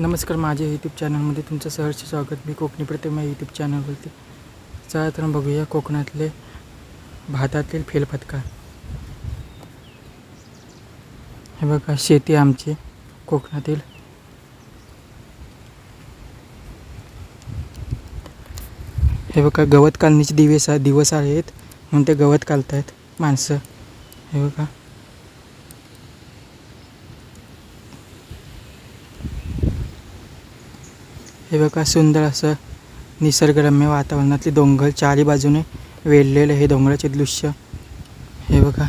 नमस्कार माझ्या यूट्यूब चॅनलमध्ये तुमचं सहर्ष स्वागत. मी कोकणी प्रतिमा यूट्यूब चॅनलवरती चला तर मग बघूया कोकणातले भातातील फेलफटका. हे बघा शेती आमची कोकणातील. हे बघा गवत काढण्याचे दिवस दिवस आहेत म्हणून ते गवत काढतायत माणसं. हे बघा. हे बघा सुंदर असं निसर्गरम्य वातावरणातले डोंगर चारी बाजूने वेढलेलं हे डोंगराचे दृश्य. हे बघा.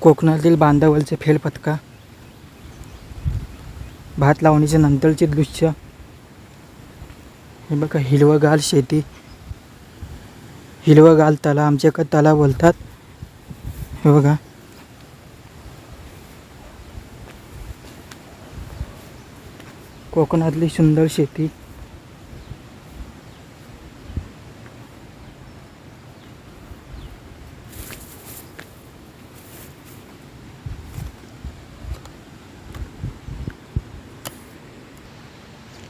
कोकणातील बांधावरचे फेलपथका भात लावणीचे नंतरचे दृश्य. हे बघा हिरवगाल शेती. हिरवगाल तला आमच्याकडे तला बोलतात. हे बघा. कोकणातली सुंदर शेती.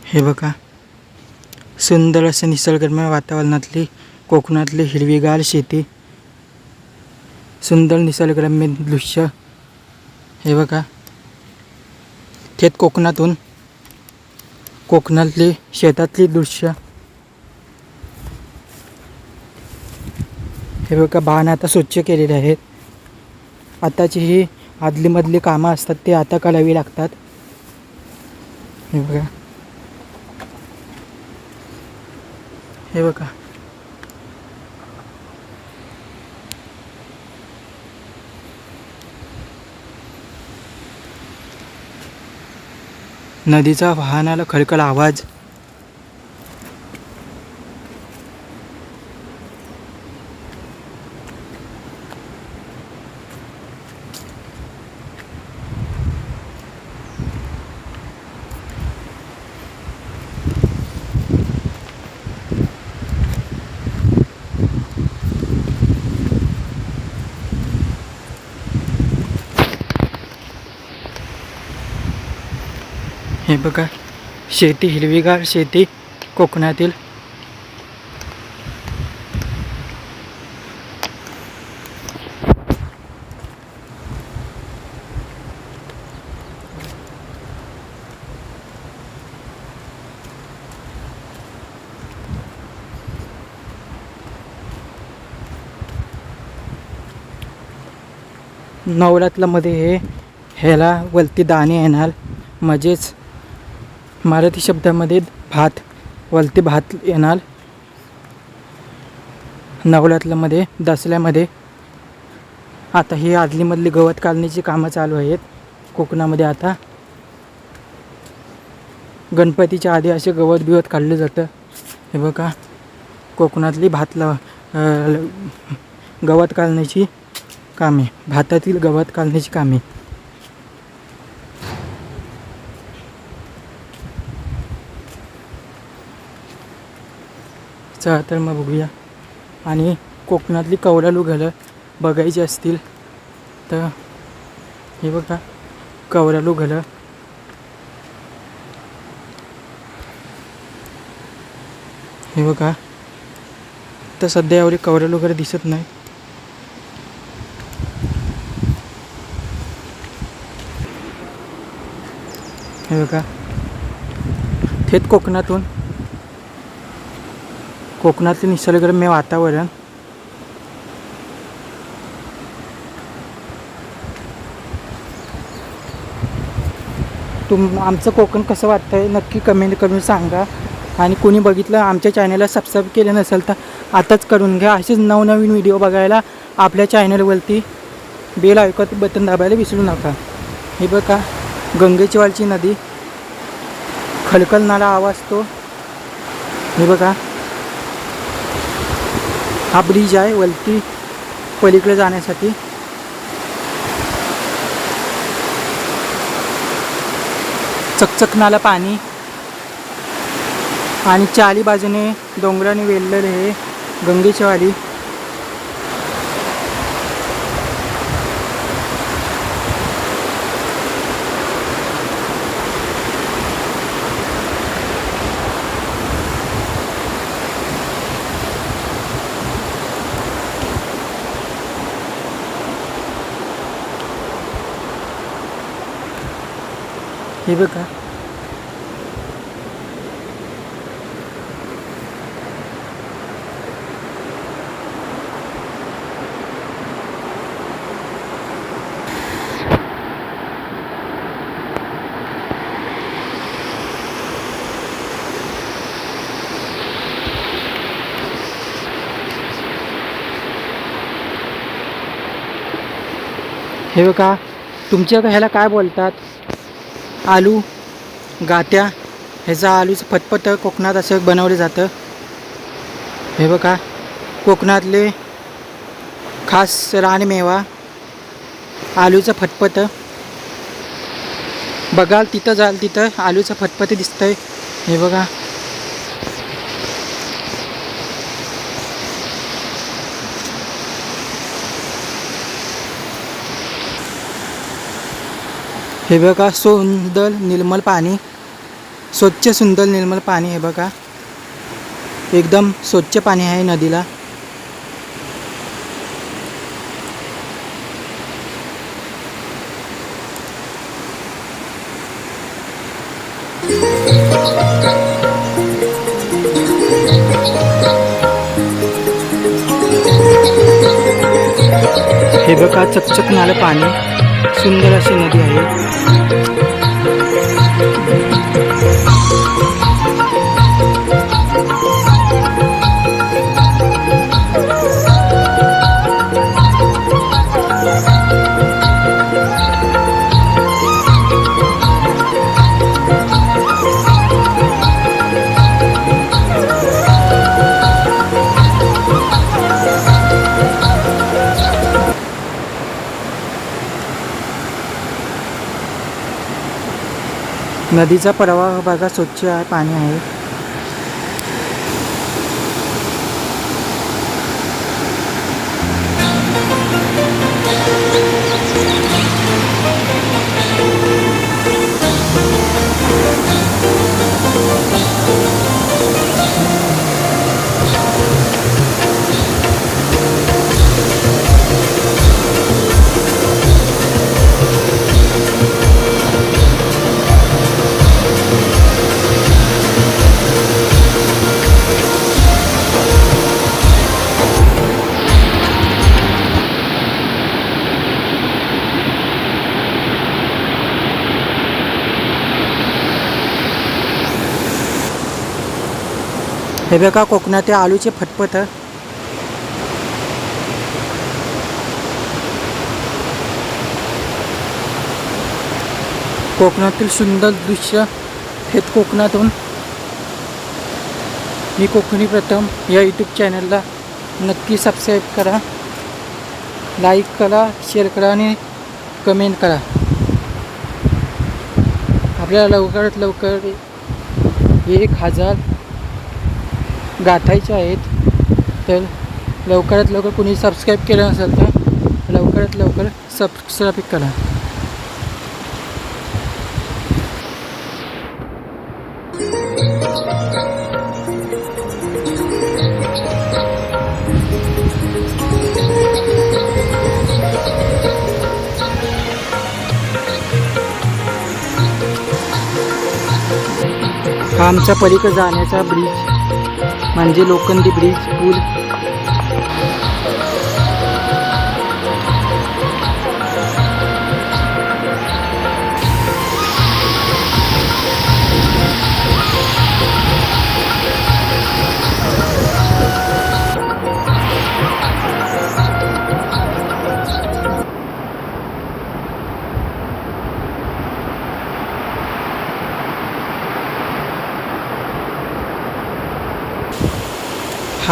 हे बघा सुंदर असं निसर्गरम्य वातावरणातली कोकणातली हिरवीगार शेती. सुंदर निसर्गरम्य दृश्य. हे बघा थेट कोकणातून कोकणातली शेतातली दृश्य. हे बघा बाण आता स्वच्छ केलेले आहेत. आताची ही आदलीमधली कामं असतात ते आता करावी लागतात. हे बघा. हे बघा. नदीचा वाहनाला खळखळ आवाज हे बघा शेती हिरवीगार शेती कोकणातील. नवरात्रामध्ये हे ह्याला वलती दाणे येणार म्हणजेच मराठी शब्दामध्ये भात वलते भात येणार. नवरात्रामध्ये दसऱ्यामध्ये. आता ही आदलीमधली गवत काढण्याची कामं चालू आहेत. कोकणामध्ये आता गणपतीच्या आधी असे गवत बिवत काढलं जातं. हे बघा कोकणातली भात लाव गवत काढण्याची कामे भातातील गवत काढण्याची कामे. चला तर मग बघूया. आणि कोकणातली कवडालू घरं बघायची असतील तर हे बघा कवडालू घरं. हे बघा तर सध्या एवढे कवडालू घरं दिसत नाही. हे बघा थेट कोकणातून कोकणातले निसर्गरम्य वातावरण. तुम आमचं कोकण कसं वाटतं आहे नक्की कमेंट करून सांगा. आणि कोणी बघितलं आमच्या चॅनलला सबस्क्राईब केलं नसेल तर आताच करून घ्या. असेच नवनवीन व्हिडिओ बघायला आपल्या चॅनलवरती बेल ऐकत बटन दाबायला विसरू नका. हे बघा गंगेचीवालची नदी. खलखल नाला आवाज तो. हे बघा. हा ब्रिज आहे वलती पलीकडे जाण्यासाठी. चकचकणाला पाणी. आणि चारी बाजूने डोंगराने वेढलेले हे गंगेच्या हे बघा. हे बघा तुमच्या ह्याला काय बोलतात? आलू गात्या ह्याचं आलूचं फतफत कोकणात असं बनवलं जातं. हे बघा कोकणातले खास रानमेवा आलूचं फतफत बघाल तिथं जाल तिथं आलूचं फतफत दिसतंय. हे बघा हे बघा सुंदर निर्मल पाणी. स्वच्छ सुंदर निर्मल पाणी हे बघा. एकदम स्वच्छ पाणी आहे नदीला. हे बघा चकचकणारं पाणी. सुंदर अशी नदी आहे. नदीचा प्रवाह बघा स्वच्छ आहे पाणी आहे. हे बघा कोकणात आलूचे फटफट कोकणातील सुंदर दृश्य हेच कोकणातून. मी कोकणी प्रथम या यूट्यूब चॅनलला नक्की सबस्क्राईब करा. लाईक करा शेअर करा आणि कमेंट करा. आपल्याला लवकरात लवकर एक हजार गाठायचे आहेत तर लवकरात लवकर कुणी सबस्क्राईब केलं नसेल तर लवकरात लवकर सबस्क्राईब करा. आमच्या पलीकडे जाण्याचा ब्रिज म्हणजे लोखंडी ब्रिज पूल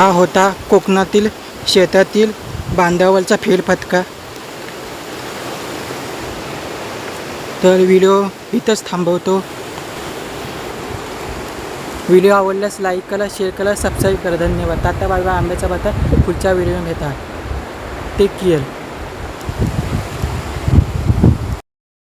हा होता कोकणातील शेतातील बांधावरचा फेरफटका. तर व्हिडिओ इथंच थांबवतो. व्हिडिओ आवडल्यास लाईक करा शेअर करा सबस्क्राईब करा. धन्यवाद. तात्या बाबा आंब्याचा बाता. पुढच्या व्हिडिओ घेता टेक केअर.